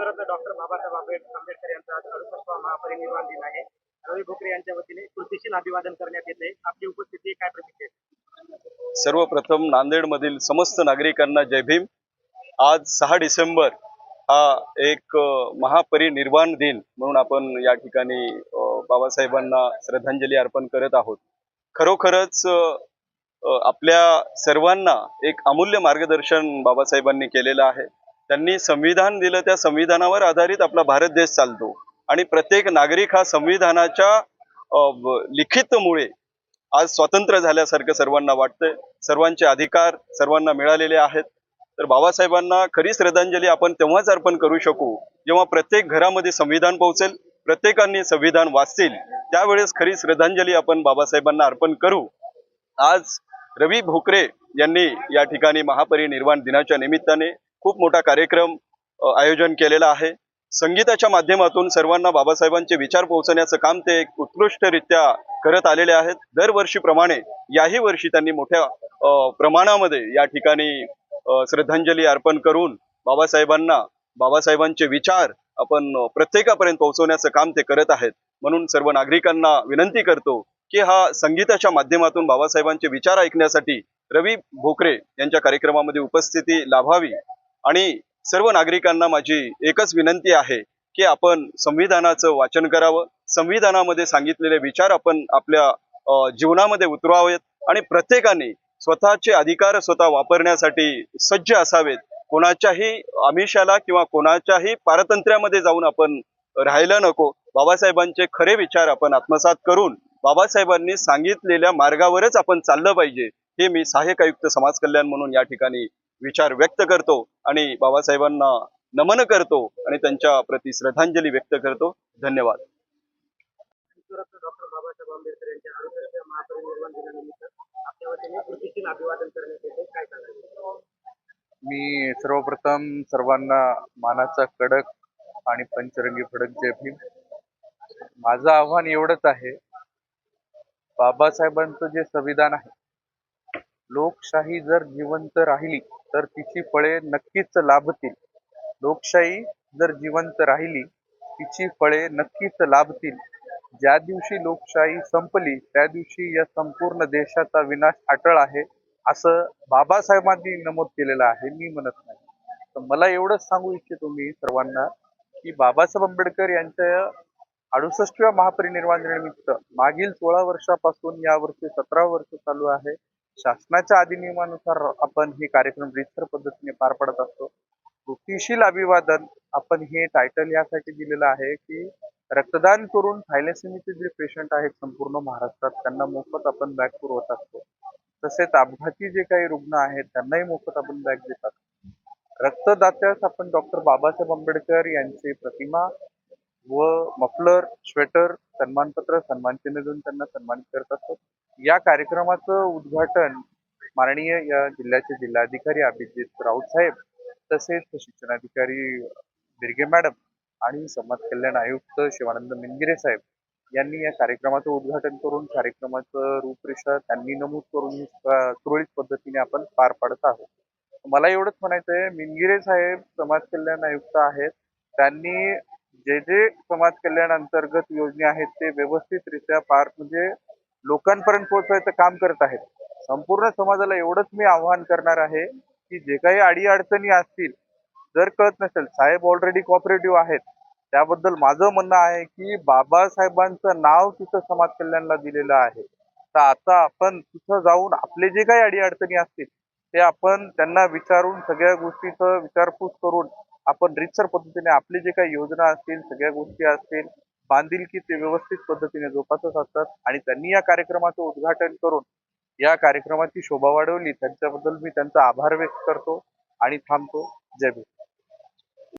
हिंदुरत्न doctor Babasaheb Ambedkar- Ambedkar यांचा आज अडुसष्टवा महापरिनिर्वाण दिन आहे. रवी भोकरे यांच्या वतीने कृतीशील अभिवादन करण्यात येते. आपली उपस्थिती काय प्रतिक्रिया सर्वप्रथम नांदेडमधील समस्त नागरिकांना जय भीम. आज सहा डिसेंबर हा एक महापरिनिर्वाण दिन म्हणून आपण या ठिकाणी बाबासाहेबांना श्रद्धांजली अर्पण करत आहोत. खरोखरच आपल्या सर्वांना एक अमूल्य मार्गदर्शन बाबासाहेबांनी केलेलं आहे. त्यांनी संविधान दिलं त्या संविधानावर आधारित आपला भारत देश चालतो. आणि प्रत्येक नागरिक हा संविधानाच्या लिखितमुळे आज स्वातंत्र्य झाल्यासारखं सर्वांना वाटतंय. सर्वांचे अधिकार सर्वांना मिळालेले आहेत. तर बाबासाहेबांना खरी श्रद्धांजली आपण तेव्हाच अर्पण करू शकू जेव्हा प्रत्येक घरामध्ये संविधान पोहोचेल प्रत्येकाने संविधान वाचतील. त्यावेळेस खरी श्रद्धांजली आपण बाबासाहेबांना अर्पण करू. आज रवी भोकरे यांनी या ठिकाणी महापरिनिर्वाण दिनाच्या निमित्ताने खूप मोठा कार्यक्रम आयोजन केलेला आहे. संगीताच्या माध्यमातून सर्वांना बाबासाहेबांचे विचार पोहोचवण्याचं काम ते एक उत्कृष्टरित्या करत आलेले आहेत. दरवर्षीप्रमाणे याही वर्षी त्यांनी मोठ्या प्रमाणामध्ये या ठिकाणी श्रद्धांजली अर्पण करून बाबासाहेबांना बाबासाहेबांचे विचार आपण प्रत्येकापर्यंत पोहोचवण्याचं काम ते करत आहेत. म्हणून सर्व नागरिकांना विनंती करतो की हा संगीताच्या माध्यमातून बाबासाहेबांचे विचार ऐकण्यासाठी रवी भोकरे यांच्या कार्यक्रमामध्ये उपस्थिती लाभावी. आणि सर्व नागरिकांना माझी एकच विनंती आहे की आपण संविधानाचं वाचन करावं. संविधानामध्ये सांगितलेले विचार आपण आपल्या जीवनामध्ये उतरवावेत आणि प्रत्येकाने स्वतःचे अधिकार स्वतः वापरण्यासाठी सज्ज असावेत. कोणाच्याही आमिषाला किंवा कोणाच्याही पारतंत्र्यामध्ये जाऊन आपण राहायला नको. बाबासाहेबांचे खरे विचार आपण आत्मसात करून बाबासाहेबांनी सांगितलेल्या मार्गावरच आपण चाललं पाहिजे हे मी सहाय्यक आयुक्त समाज कल्याण म्हणून या ठिकाणी विचार व्यक्त करतो आणि बाबासाहेबांना नमन करतो आणि त्यांच्या प्रती श्रद्धांजली व्यक्त करतो. धन्यवाद. हिंदुरत्न डॉक्टर बाबासाहेब आंबेडकर यांच्या अडुसष्टव्या महापरिनिर्वाण दिनानिमित्त आपल्या वतीने कृतीशील अभिवादन करण्यात येते. काय सांगाल? मी सर्वप्रथम सर्वांना मानाचा कडक आणि पंचरंगी फडक जय भीम. माझं आव्हान एवढंच आहे बाबासाहेबांचं जे संविधान आहे लोकशाही जर जिवंत राहिली तर तिची फळे नक्कीच लाभतील. लोकशाही जर जिवंत राहिली तिची फळे नक्कीच लाभतील. ज्या दिवशी लोकशाही संपली त्या दिवशी या संपूर्ण देशाचा विनाश अटळ आहे असं बाबासाहेबांनी नमूद केलेलं आहे मी म्हणत नाही. तर मला एवढंच सांगू इच्छितो मी सर्वांना की बाबासाहेब आंबेडकर यांच्या अडुसष्टव्या महापरिनिर्वाण निमित्त मागील सोळा वर्षापासून या वर्षी सतरा वर्ष चालू आहे. शासनाच्या अधिनियमानुसार आपण हे कार्यक्रम रितसर पद्धतीने पार पडत असतो. कृतीशील अभिवादन आपण हे टायटल यासाठी दिलेलं आहे की रक्तदान करून थायलेसेमीचे जे पेशंट आहेत संपूर्ण महाराष्ट्रात त्यांना मोफत आपण बॅग पुरवत असतो. तसेच अपघाती जे काही रुग्ण आहेत त्यांनाही मोफत आपण बॅग देतात रक्तदात्यास आपण डॉक्टर बाबासाहेब आंबेडकर यांची प्रतिमा व मफलर स्वेटर सन्मानपत्र सन्मानचिन्ह देऊन त्यांना सन्मानित करत असतो. या कार्यक्रमाचं उद्घाटन माननीय या जिल्ह्याचे जिल्हाधिकारी अभिजित राऊत साहेब तसेच शिक्षणाधिकारी दिर्गे मॅडम आणि समाज कल्याण आयुक्त शिवानंद मिनगिरे साहेब यांनी या कार्यक्रमाचं उद्घाटन करून कार्यक्रमाचं रूपरेषा त्यांनी नमूद करून सुरळीत पद्धतीने आपण पार पाडत आहोत. मला एवढंच म्हणायचं आहे मिनगिरे साहेब समाज कल्याण आयुक्त आहेत. त्यांनी जे जे समाज कल्याण अंतर्गत योजना आहेत ते व्यवस्थितरित्या पार म्हणजे लोकांपर्यंत पोहोचवायचं काम करत आहेत. संपूर्ण समाजाला एवढंच मी आव्हान करणार आहे की जे काही अडीअडचणी असतील जर कळत नसेल साहेब ऑलरेडी कॉपरेटिव्ह आहेत. त्याबद्दल माझं म्हणणं आहे की बाबासाहेबांचं नाव तिथं समाज कल्याणला दिलेलं आहे. तर आता आपण तिथं जाऊन आपले जे काही अडीअडचणी असतील ते आपण त्यांना विचारून सगळ्या गोष्टीचं विचारपूस करून आपण रितसर पद्धतीने आपली जे काही योजना असतील सगळ्या गोष्टी असतील बांधिलकी ते व्यवस्थित पद्धतीने जोपासत असतात आणि त्यांनी या कार्यक्रमाचं उद्घाटन करून या कार्यक्रमाची शोभा वाढवली त्यांच्याबद्दल मी त्यांचा आभार व्यक्त करतो आणि थांबतो. जय भीम.